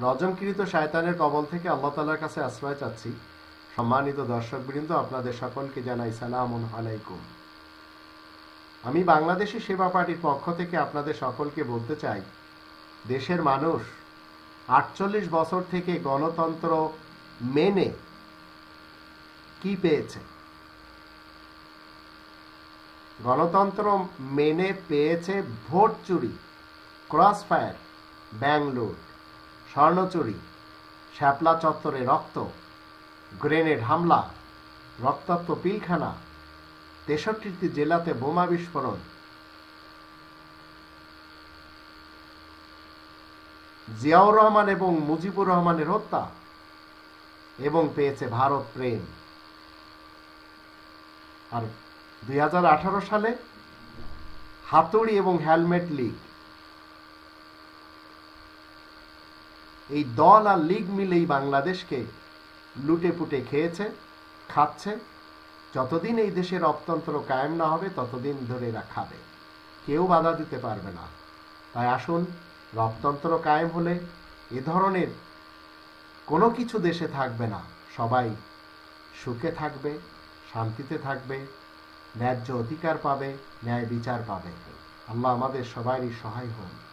রজমকৃত শায়তানের কবল থেকে আল্লাহ তালার কাছে আশ্রয় চাচ্ছি। সম্মানিত দর্শকবৃন্দ, আপনাদের সকলকে জানাই সালাম আলাইকুম। আমি বাংলাদেশি সেবা পার্টির পক্ষ থেকে আপনাদের সকলকে বলতে চাই, দেশের মানুষ আটচল্লিশ বছর থেকে গণতন্ত্র মেনে কি পেয়েছে? গণতন্ত্র মেনে পেয়েছে ভোট চুরি ক্রস ফায়ার ব্যাঙ্গলোর। স্বর্ণচুরি, শ্যাপলা চত্বরে রক্ত, গ্রেনেড হামলা, রক্তাক্ত পিলখানা, তেষট্টিটি জেলাতে বোমা বিস্ফোরণ। জিয়াউর রহমান এবং মুজিবুর রহমানের হত্যা এবং পেয়েছে ভারত প্রেম। আর দুই হাজার আঠারো সালে হাতুড়ি এবং হেলমেট লিগ এই দল আর লীগ মিলেই বাংলাদেশকে লুটে পুটে খেয়েছে, খাচ্ছে। যতদিন এই দেশের অপতন্ত্র কায়েম না হবে, ততদিন ধরে এরা খাবে। কেউ বাধা দিতে পারবে না। তাই আসুন রপ্তন্ত্র কায়েম হলে এ ধরনের কোনো কিছু দেশে থাকবে না। সবাই সুখে থাকবে, শান্তিতে থাকবে, ন্যায্য অধিকার পাবে, ন্যায় বিচার পাবে। আল্লাহ আমাদের সবারই সহায় হন